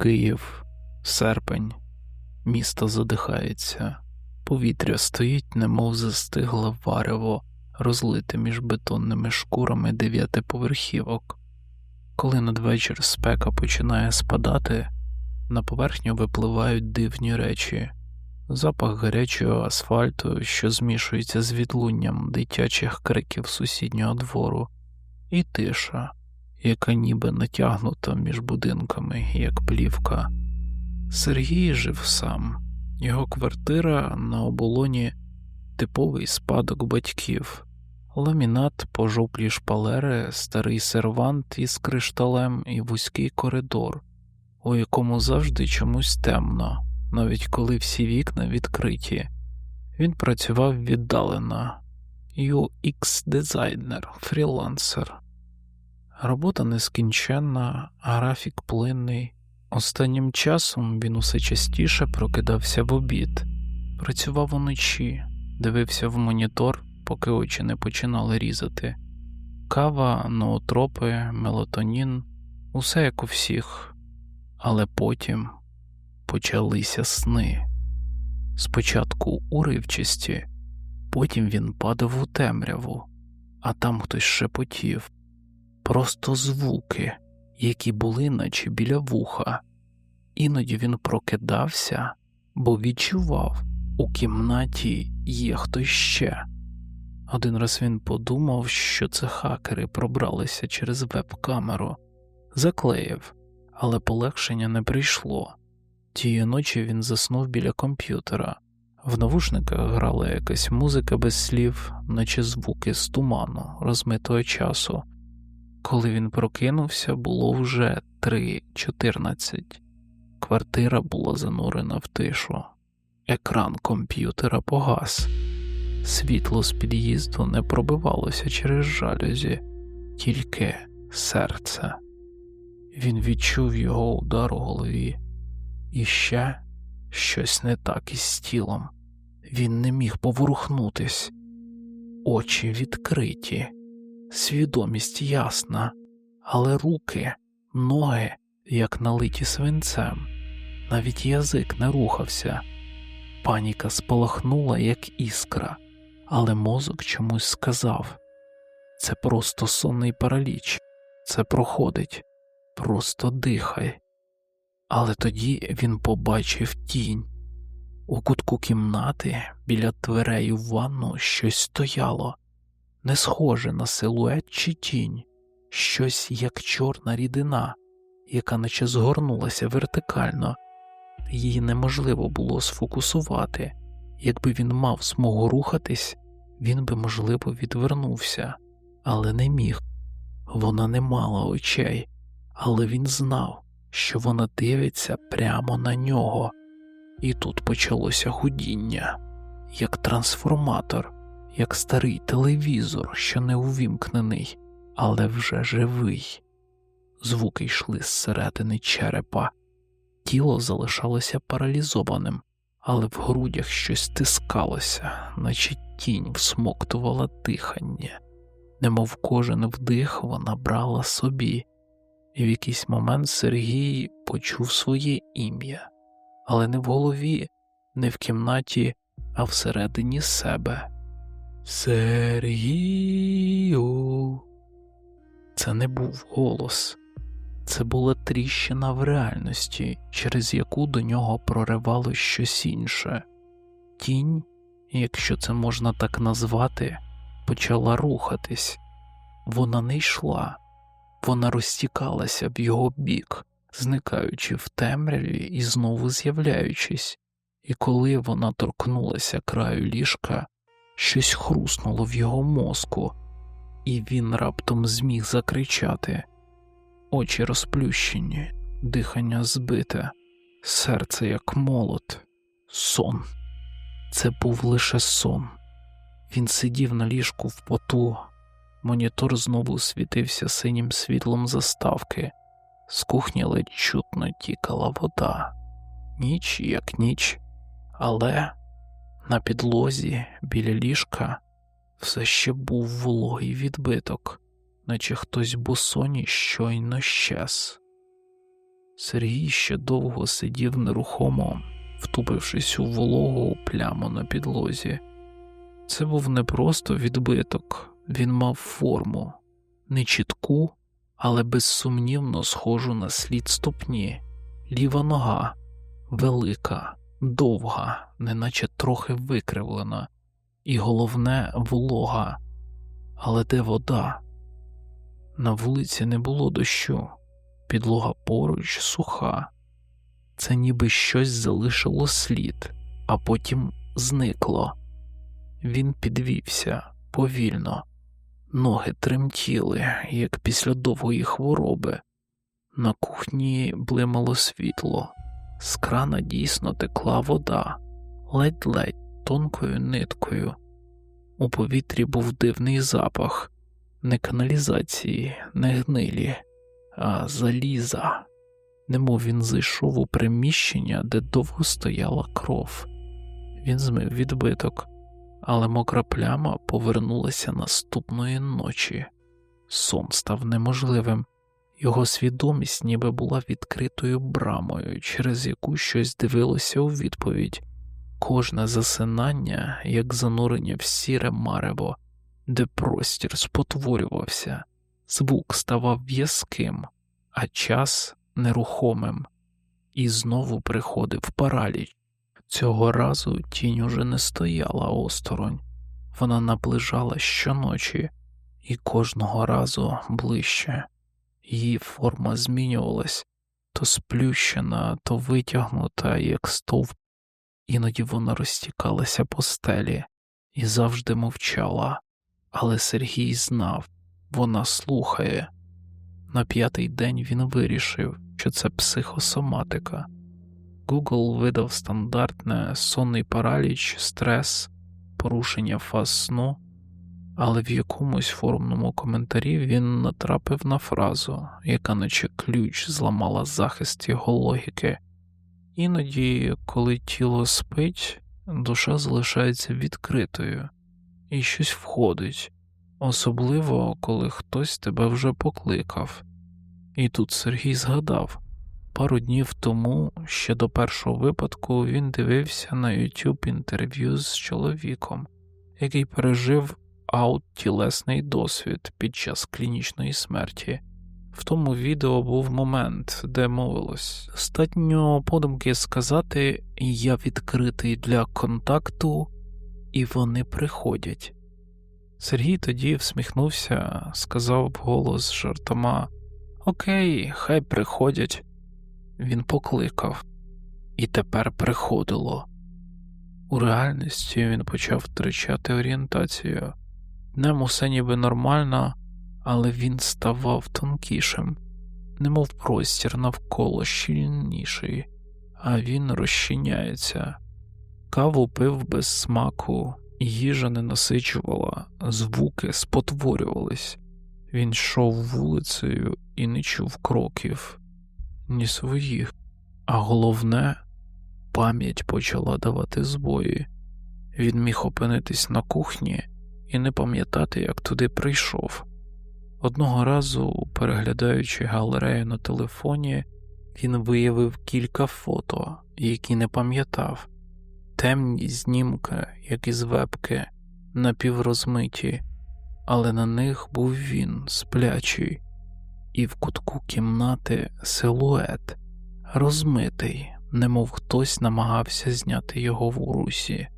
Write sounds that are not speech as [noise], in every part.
Київ, серпень, місто задихається, повітря стоїть, немов застигле варево, розлите між бетонними шкурами дев'ятиповерхівок. Коли надвечір спека починає спадати, на поверхню випливають дивні речі, запах гарячого асфальту, що змішується з відлунням дитячих криків сусіднього двору, і тиша, яка ніби натягнута між будинками, як плівка. Сергій жив сам, його квартира на оболоні типовий спадок батьків. Ламінат, пожовклі шпалери, старий сервант із кришталем і вузький коридор, у якому завжди чомусь темно, навіть коли всі вікна відкриті. Він працював віддалено, UX-дизайнер, фрілансер. Робота нескінченна, графік плинний. Останнім часом він усе частіше прокидався в обід, працював уночі, дивився в монітор поки очі не починали різати. Кава, ноотропи, мелатонін, усе як у всіх, але потім почалися сни. Спочатку уривчасті, потім він падав у темряву, а там хтось шепотів, просто звуки, які були, наче біля вуха. Іноді він прокидався, бо відчував, у кімнаті є хтось ще. Один раз він подумав, що це хакери пробралися через веб-камеру, заклеїв, але полегшення не прийшло. Тієї ночі він заснув біля комп'ютера. В навушниках грала якась музика без слів, наче звуки з туману, розмитого часу. Коли він прокинувся, було вже 3.14. Квартира була занурена в тишу. Екран комп'ютера погас. Світло з під'їзду не пробивалося через жалюзі, тільки серце. Він відчув його удар у голові, і ще щось не так із тілом. Він не міг поворухнутись, очі відкриті, свідомість ясна, але руки, ноги, як налиті свинцем, навіть язик не рухався. Паніка спалахнула, як іскра але мозок чомусь сказав це просто сонний параліч, це проходить, просто дихай. Але тоді він побачив тінь. У кутку кімнати біля дверей в ванну щось стояло, не схоже на силует чи тінь, щось як чорна рідина, яка наче згорнулася вертикально, її неможливо було сфокусувати. Якби він мав змогу рухатись, він би, можливо, відвернувся, але не міг. Вона не мала очей, але він знав, що вона дивиться прямо на нього, і тут почалося гудіння, як трансформатор, як старий телевізор, що не увімкнений, але вже живий. Звуки йшли зсередини черепа, тіло залишалося паралізованим але в грудях щось стискалося, наче тінь всмоктувала дихання, немов кожен вдих вона брала собі, і в якийсь момент Сергій почув своє ім'я, але не в голові, не в кімнаті, а всередині себе. Сергію. Це не був голос. Це була тріщина в реальності, через яку до нього проривало щось інше. Тінь, якщо це можна так назвати, почала рухатись. Вона не йшла, вона розтікалася в його бік, зникаючи в темряві і знову з'являючись, і коли вона торкнулася краю ліжка, щось хруснуло в його мозку, і він раптом зміг закричати. Очі розплющені, дихання збите, серце як молот, сон. Це був лише сон. Він сидів на ліжку в поту, монітор знову світився синім світлом заставки, з кухні ледь чутно тікала вода, ніч як ніч, але на підлозі біля ліжка все ще був вологий відбиток наче хтось босоні щойно щез. Сергій ще довго сидів нерухомо, втупившись у вологу пляму на підлозі. Це був не просто відбиток, він мав форму, не чітку, але безсумнівно схожу на слід ступні, ліва нога, велика, довга, неначе трохи викривлена, і головне волога. Але де вода? На вулиці не було дощу, підлога поруч суха, це ніби щось залишило слід, а потім зникло. Він підвівся повільно, ноги тремтіли, як після довгої хвороби. На кухні блимало світло, з крана дійсно текла вода, ледь-ледь тонкою ниткою. У повітрі був дивний запах, не каналізації, не гнилі, а заліза, немов він зайшов у приміщення, де довго стояла кров. Він змив відбиток, але мокра пляма повернулася наступної ночі. Сон став неможливим, його свідомість ніби була відкритою брамою, через яку щось дивилося у відповідь. Кожне засинання, як занурення в сіре марево, де простір спотворювався, звук ставав в'язким, а час нерухомим, і знову приходив параліч. Цього разу тінь уже не стояла осторонь, вона наближала щоночі і кожного разу ближче. Її форма змінювалась то сплющена, то витягнута, як стовп, іноді вона розтікалася по стелі і завжди мовчала, але Сергій знав, вона слухає. На п'ятий день він вирішив, що це психосоматика. Google видав стандартне сонний параліч, стрес, порушення фаз сну, але в якомусь форумному коментарі він натрапив на фразу, яка наче ключ зламала захист його логіки. Іноді, коли тіло спить, душа залишається відкритою і щось входить, особливо коли хтось тебе вже покликав. І тут Сергій згадав пару днів тому, ще до першого випадку, він дивився на YouTube інтерв'ю з чоловіком, який пережив аут-тілесний досвід під час клінічної смерті. В тому відео був момент, де мовилось достатньо подумки сказати я відкритий для контакту, і вони приходять. Сергій тоді всміхнувся, сказав голос жартома Окей, хай приходять. Він покликав, і тепер приходило. У реальності він почав втрачати орієнтацію. Днем усе ніби нормально, але він ставав тонкішим, немов простір навколо щільніший, а він розчиняється. Каву пив без смаку, їжа не насичувала, звуки спотворювались. Він йшов вулицею і не чув кроків, ні своїх, а головне, пам'ять почала давати збої. Він міг опинитись на кухні і не пам'ятати, як туди прийшов. Одного разу, переглядаючи галерею на телефоні, він виявив кілька фото, які не пам'ятав, темні знімки, як із вебки, напіврозмиті, але на них був він сплячий, і в кутку кімнати силует, розмитий, немов хтось намагався зняти його в урусі,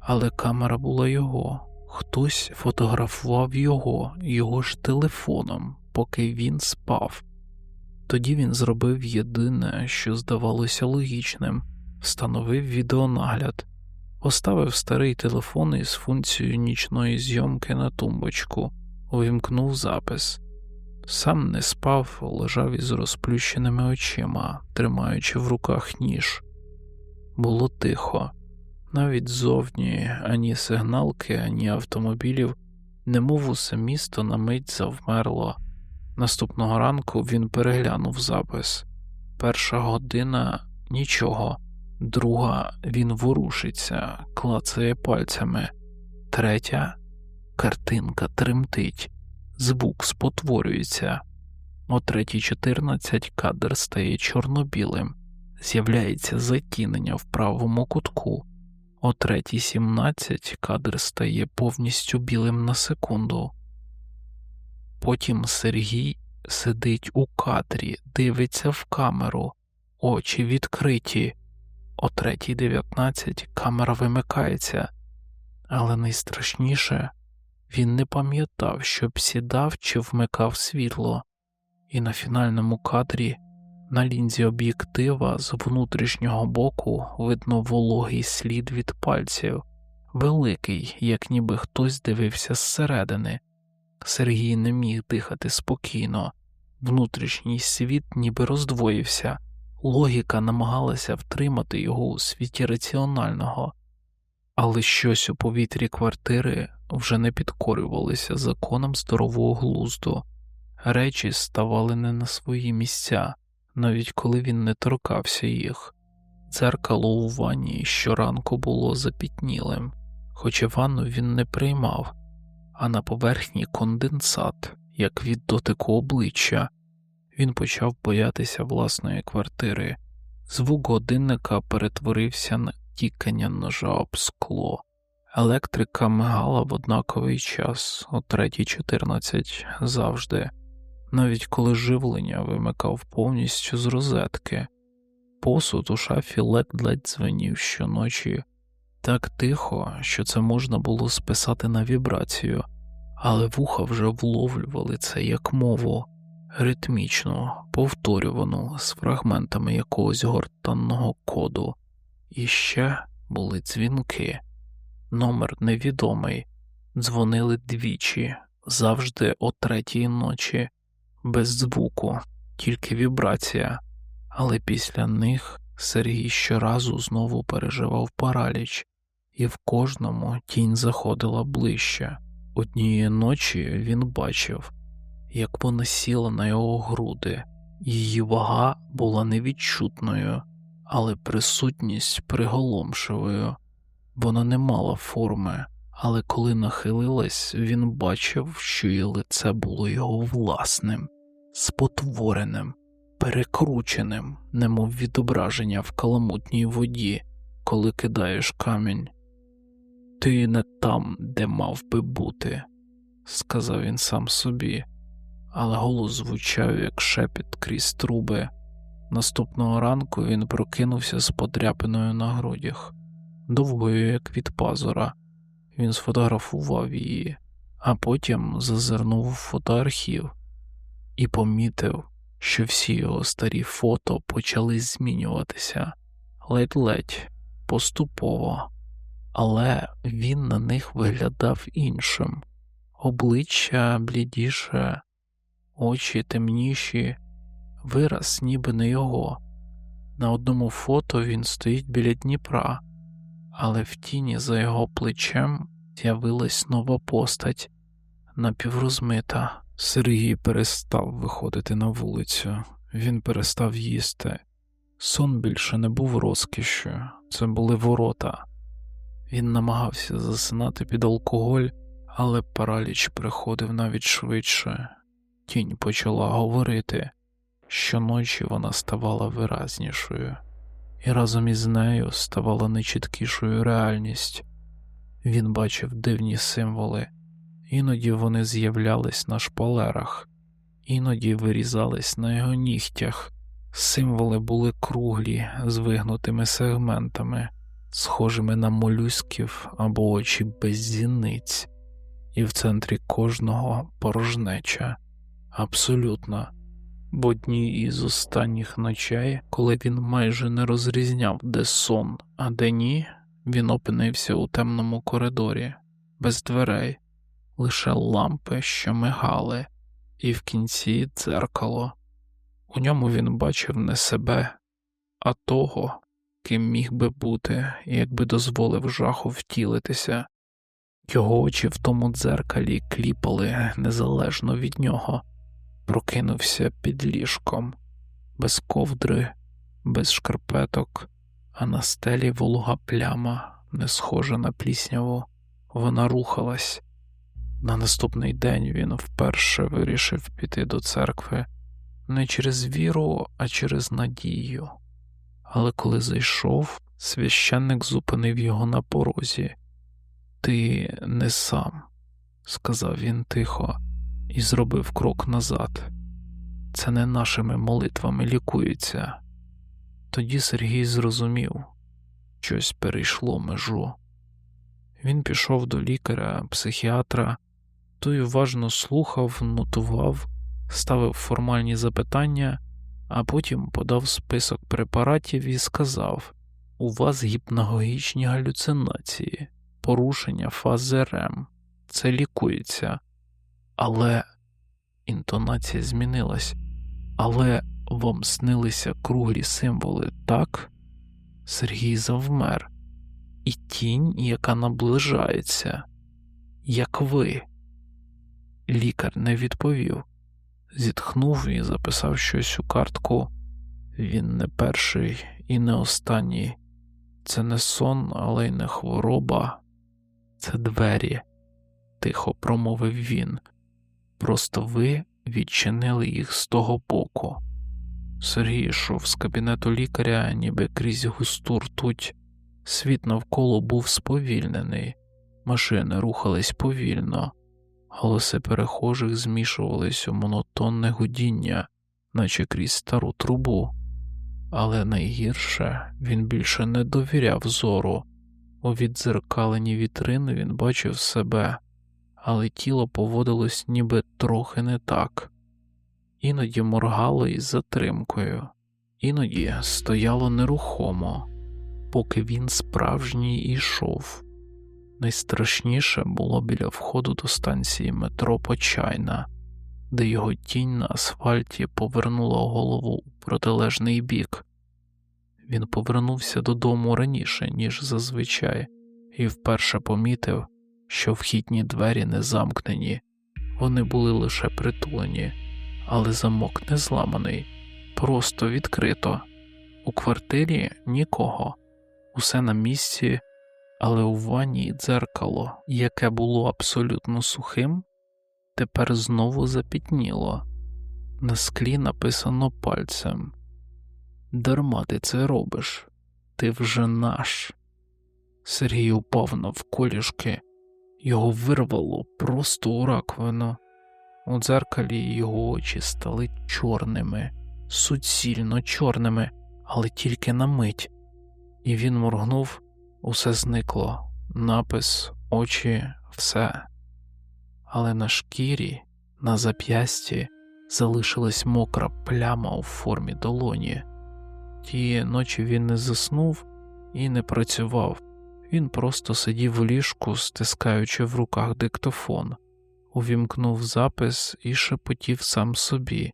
але камера була його. Хтось фотографував його, його ж телефоном, поки він спав. Тоді він зробив єдине, що здавалося логічним, встановив відеонагляд, поставив старий телефон із функцією нічної зйомки на тумбочку, увімкнув запис. Сам не спав, лежав із розплющеними очима, тримаючи в руках ніж. Було тихо. Навіть зовні ані сигналки, ані автомобілів, немов усе місто на мить завмерло. Наступного ранку він переглянув запис. Перша година нічого, друга він ворушиться, клацає пальцями, третя картинка тремтить, звук спотворюється, О 3.14 кадр стає чорно-білим, з'являється затінення в правому кутку. О 3.17 кадр стає повністю білим на секунду. Потім Сергій сидить у кадрі, дивиться в камеру, очі відкриті. О 3.19 камера вимикається, але найстрашніше він не пам'ятав, щоб сідав чи вмикав світло, і на фінальному кадрі на лінзі об'єктива з внутрішнього боку видно вологий слід від пальців, великий, як ніби хтось дивився зсередини. Сергій не міг дихати спокійно, внутрішній світ ніби роздвоївся, логіка намагалася втримати його у світі раціонального, але щось у повітрі квартири вже не підкорювалися законам здорового глузду, речі ставали не на свої місця, навіть коли він не торкався їх. Дзеркало у ванні щоранку було запітнілим, хоча ванну він не приймав, а на поверхні конденсат, як від дотику обличчя. Він почав боятися власної квартири. Звук годинника перетворився на тікання ножа об скло. Електрика мигала в однаковий час о 3.14 завжди, навіть коли живлення вимикав повністю з розетки. Посуд у шафі ледь-ледь дзвенів щоночі так тихо, що це можна було списати на вібрацію, але вуха вже вловлювали це як мову, ритмічну, повторювану з фрагментами якогось гортанного коду, і ще були дзвінки. Номер невідомий, дзвонили двічі, завжди о третій ночі, без звуку, тільки вібрація, але після них Сергій щоразу знову переживав параліч, і в кожному тінь заходила ближче. Однієї ночі він бачив, як вона сіла на його груди, її вага була невідчутною, але присутність приголомшивою. Вона не мала форми, але коли нахилилась, він бачив, що її лице було його власним, спотвореним, перекрученим, немов відображення в каламутній воді, коли кидаєш камінь. Ти не там, де мав би бути, сказав він сам собі, але голос звучав, як шепіт крізь труби. Наступного ранку він прокинувся з подряпиною на грудях довгою, як від пазура. Він сфотографував її, а потім зазирнув у фотоархів і помітив, що всі його старі фото почали змінюватися ледь-ледь, поступово, але він на них виглядав іншим, обличчя блідіше, очі темніші, вираз ніби не його. На одному фото він стоїть біля Дніпра але в тіні за його плечем з'явилась нова постать напіврозмита. Сергій перестав виходити на вулицю, він перестав їсти. Сон більше не був розкішю, це були ворота. Він намагався засинати під алкоголь, але параліч приходив навіть швидше. Тінь почала говорити, щоночі вона ставала виразнішою і разом із нею ставала нечіткішою реальність. Він бачив дивні символи, іноді вони з'являлись на шпалерах, іноді вирізались на його нігтях. Символи були круглі з вигнутими сегментами, схожими на молюсків або очі без зіниць, і в центрі кожного порожнеча, абсолютна в одній із останніх ночей, коли він майже не розрізняв, де сон, а де ні, він опинився у темному коридорі, без дверей, лише лампи, що мигали, і в кінці дзеркало. У ньому він бачив не себе, а того, ким міг би бути, якби дозволив жаху втілитися. Його очі в тому дзеркалі кліпали незалежно від нього прокинувся під ліжком, без ковдри, без шкарпеток, а на стелі волога пляма, не схожа на плісняву, вона рухалась. На наступний день він вперше вирішив піти до церкви, не через віру, а через надію. Але коли зайшов, священник зупинив його на порозі. Ти не сам, сказав він тихо, і зробив крок назад. Це не нашими молитвами лікується. Тоді Сергій зрозумів, щось перейшло межу. Він пішов до лікаря, психіатра, той уважно слухав, нотував, ставив формальні запитання, а потім подав список препаратів і сказав: У вас гіпнагогічні галюцинації, порушення фази РЕМ, це лікується, але інтонація змінилась. Але вам снилися круглі символи, так? Сергій завмер, і тінь, яка наближається, як ви. Лікар не відповів, зітхнув і записав щось у картку. Він не перший і не останній. Це не сон, але й не хвороба, це двері, тихо промовив він. Просто ви відчинили їх з того боку. Сергій йшов з кабінету лікаря, ніби крізь густу ртуть. Світ навколо був сповільнений, машини рухались повільно, голоси перехожих змішувались у монотонне гудіння, наче крізь стару трубу. Але найгірше він більше не довіряв зору. У віддзеркаленні вітрини він бачив себе, але тіло поводилось ніби трохи не так, іноді моргало із затримкою, іноді стояло нерухомо, поки він справжній йшов. Найстрашніше було біля входу до станції метро Почайна, де його тінь на асфальті повернула голову у протилежний бік. Він повернувся додому раніше, ніж зазвичай, і вперше помітив, що вхідні двері не замкнені, вони були лише притулені, але замок не зламаний, просто відкрито. У квартирі нікого, усе на місці, але у ванні дзеркало, яке було абсолютно сухим, тепер знову запітніло. На склі написано пальцем. Дарма ти це робиш, ти вже наш. Сергій упав навколішки, його вирвало просто у раковину. У дзеркалі його очі стали чорними, суцільно чорними, але тільки на мить, і він моргнув, усе зникло, напис, очі, все. Але на шкірі, на зап'ясті залишилась мокра пляма у формі долоні. Тієї ночі він не заснув і не працював. Він просто сидів у ліжку, стискаючи в руках диктофон, увімкнув запис і шепотів сам собі,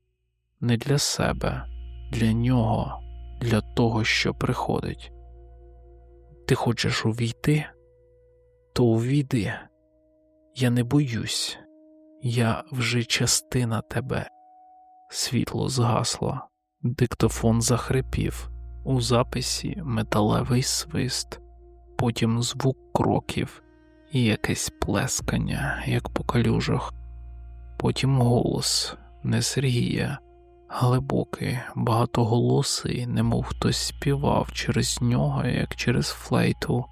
не для себе, для нього, для того, що приходить. Ти хочеш увійти? То увійди. Я не боюсь, я вже частина тебе. Світло згасло, диктофон захрипів, у записі металевий свист. Потім звук кроків. І якесь плескання, як по калюжах, потім голос. Не Сергія, глибокий, багатоголосий, немов хтось співав через нього, як через флейту.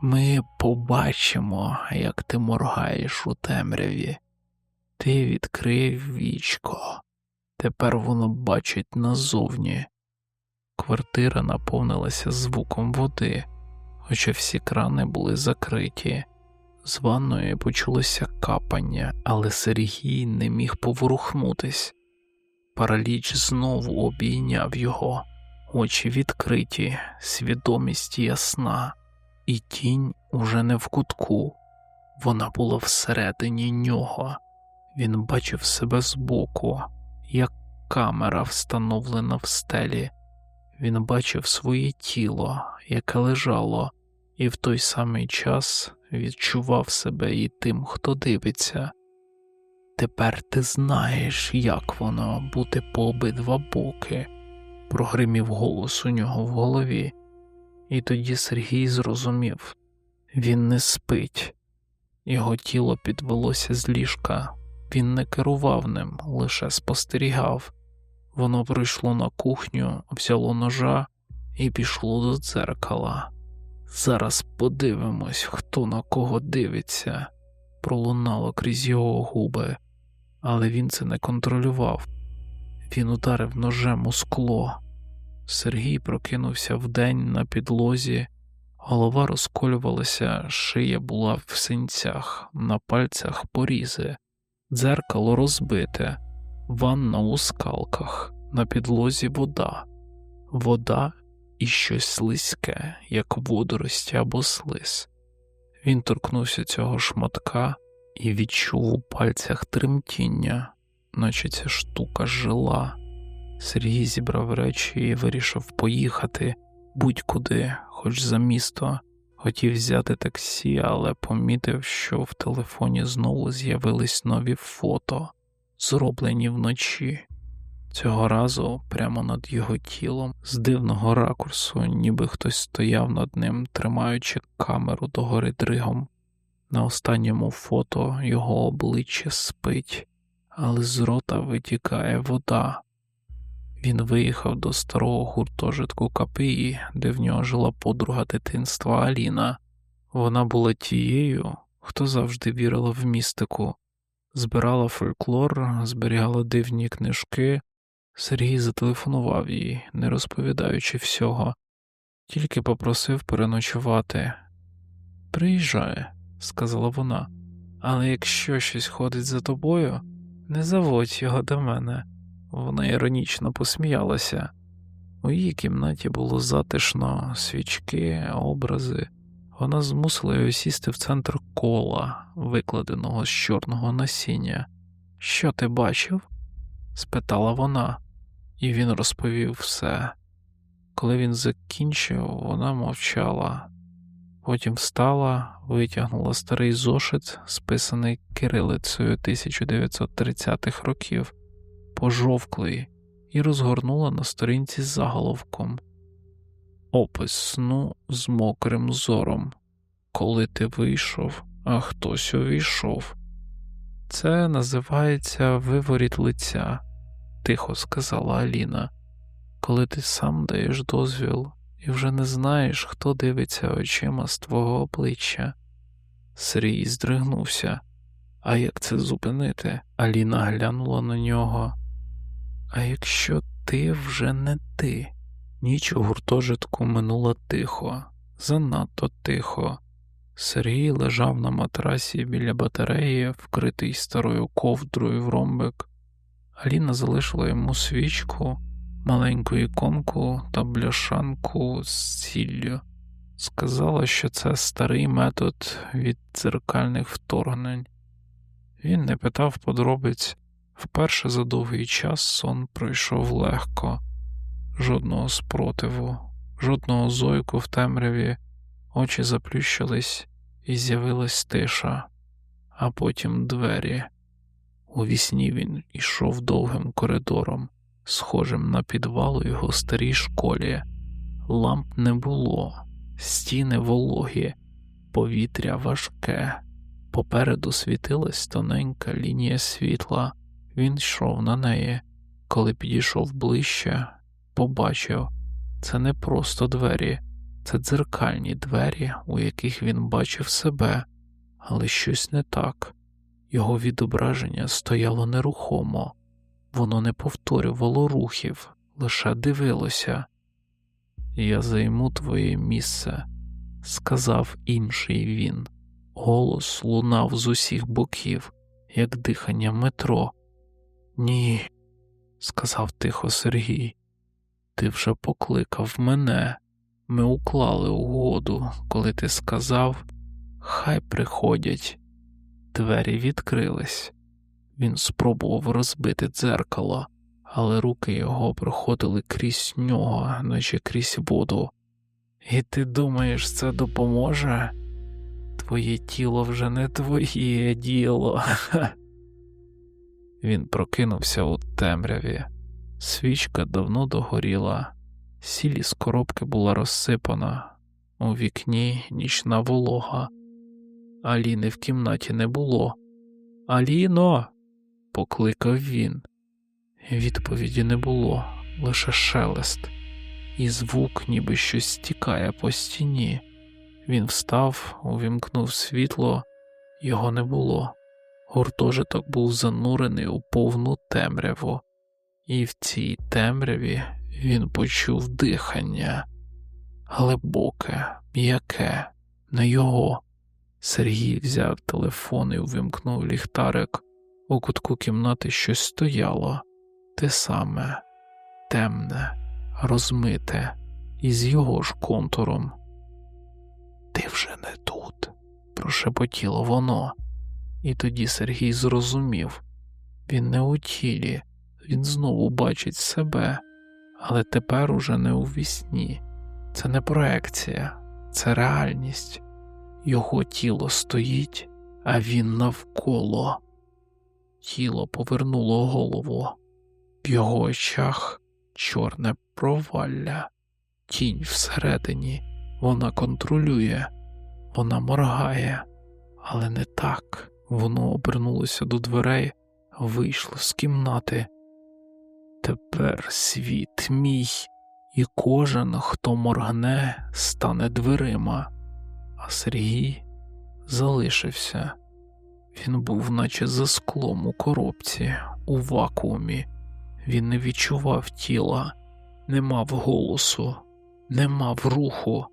Ми побачимо, як ти моргаєш у темряві. Ти відкрив вічко, тепер воно бачить назовні. Квартира наповнилася звуком води хоча всі крани були закриті. З ванної почулося капання, але Сергій не міг поворухнутись. Параліч знову обійняв його, очі відкриті, свідомість ясна, і тінь уже не в кутку, вона була всередині нього. Він бачив себе збоку, як камера встановлена в стелі. Він бачив своє тіло, яке лежало, і в той самий час відчував себе і тим, хто дивиться. Тепер ти знаєш, як воно бути по обидва боки, прогримів голос у нього в голові, і тоді Сергій зрозумів він не спить, його тіло підвелося з ліжка, він не керував ним, лише спостерігав, Воно прийшло на кухню, взяло ножа і пішло до дзеркала. Зараз подивимось, хто на кого дивиться, пролунало крізь його губи, але він це не контролював. Він ударив ножем у скло. Сергій прокинувся вдень на підлозі, голова розколювалася, шия була в синцях, на пальцях порізи, дзеркало розбите, ванна у скалках, на підлозі вода, вода і щось слизьке, як водорості або слиз. Він торкнувся цього шматка і відчув у пальцях тремтіння, наче ця штука жила. Сергій зібрав речі і вирішив поїхати будь-куди, хоч за місто. Хотів взяти таксі, але помітив, що в телефоні знову з'явились нові фото, зроблені вночі. Цього разу прямо над його тілом, з дивного ракурсу, ніби хтось стояв над ним, тримаючи камеру догори дригом. На останньому фото його обличчя спить, але з рота витікає вода. Він виїхав до старого гуртожитку КПІ, де в нього жила подруга дитинства Аліна. Вона була тією, хто завжди вірила в містику, збирала фольклор, зберігала дивні книжки. Сергій зателефонував їй, не розповідаючи всього, тільки попросив переночувати. Приїжджає, сказала вона, але якщо щось ходить за тобою, не заводь його до мене. Вона іронічно посміялася. У її кімнаті було затишно, свічки, образи. Вона змусила його сісти в центр кола, викладеного з чорного насіння. Що ти бачив? спитала вона, і він розповів все. Коли він закінчив, вона мовчала, потім встала, витягнула старий зошит, списаний кирилицею 1930-х років пожовклий, і розгорнула на сторінці з заголовком Опис сну з мокрим зором. Коли ти вийшов, а хтось увійшов. Це називається виворіт лиця, тихо сказала Аліна, коли ти сам даєш дозвіл і вже не знаєш, хто дивиться очима з твого обличчя. Сергій здригнувся. А як це зупинити? Аліна глянула на нього. А якщо ти вже не ти? Ніч у гуртожитку минула тихо, занадто тихо. Сергій лежав на матрасі біля батареї, вкритий старою ковдрою в ромбик. Аліна залишила йому свічку, маленьку іконку та бляшанку з сіллю. Сказала, що це старий метод від дзеркальних вторгнень. Він не питав подробиць. Вперше за довгий час сон пройшов легко, жодного спротиву, жодного зойку в темряві, очі заплющились і з'явилась тиша, а потім двері. У вісні він ішов довгим коридором, схожим на підвал у його старій школі. Ламп не було, стіни вологі, повітря важке. Попереду світилась тоненька лінія світла. Він йшов на неї, коли підійшов ближче, побачив це не просто двері, це дзеркальні двері, у яких він бачив себе, але щось не так. Його відображення стояло нерухомо, воно не повторювало рухів, лише дивилося. Я займу твоє місце, сказав інший він. Голос лунав з усіх боків, як дихання метро. Ні, сказав тихо Сергій, ти вже покликав мене. Ми уклали угоду, коли ти сказав, хай приходять. Двері відкрились. Він спробував розбити дзеркало, але руки його проходили крізь нього, наче крізь воду. І ти думаєш, це допоможе? Твоє тіло вже не твоє діло. [laughs] Він прокинувся у темряві, свічка давно догоріла, сілі з коробки була розсипана, у вікні нічна волога, Аліни в кімнаті не було. Аліно, покликав він. Відповіді не було, лише шелест, і звук, ніби щось стікає по стіні. Він встав, увімкнув світло, його не було. Гуртожиток був занурений у повну темряву, і в цій темряві він почув дихання глибоке, м'яке, не його. Сергій взяв телефон і увімкнув ліхтарик. У кутку кімнати щось стояло, те саме, темне, розмите, із його ж контуром. Ти вже не тут, прошепотіло воно, і тоді Сергій зрозумів він не у тілі, він знову бачить себе, але тепер уже не у вісні. Це не проекція, це реальність. Його тіло стоїть, а він навколо. Тіло повернуло голову, в його очах чорне провалля, тінь всередині, вона контролює, вона моргає, але не так. Воно обернулося до дверей, вийшло з кімнати. Тепер світ мій, і кожен, хто моргне, стане дверима, а Сергій залишився. Він був, наче за склом у коробці, у вакуумі. Він не відчував тіла, не мав голосу, не мав руху,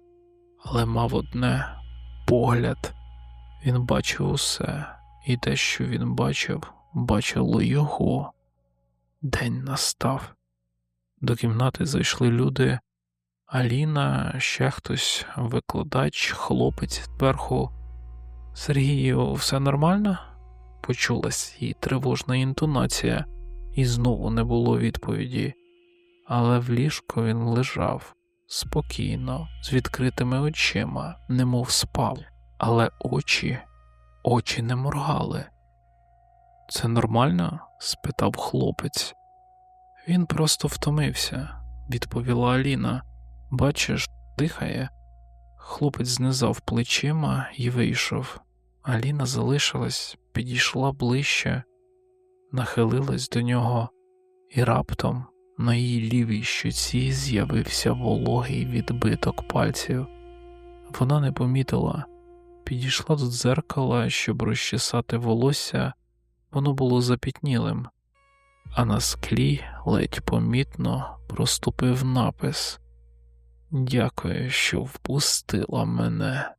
але мав одне погляд. Він бачив усе, і те, що він бачив, бачило його. День настав. До кімнати зайшли люди. Аліна, ще хтось, викладач, хлопець зверху. Сергію, все нормально? Почулась її тривожна інтонація, і знову не було відповіді. Але в ліжку він лежав спокійно, з відкритими очима, немов спав, але очі, очі не моргали. Це нормально? спитав хлопець. Він просто втомився, відповіла Аліна. Бачиш, дихає. Хлопець знизав плечима і вийшов. Аліна залишилась, підійшла ближче, нахилилась до нього, і раптом на її лівій щоці з'явився вологий відбиток пальців. Вона не помітила, підійшла до дзеркала, щоб розчесати волосся, воно було запітнілим, а на склі ледь помітно проступив напис Дякую, що впустила мене.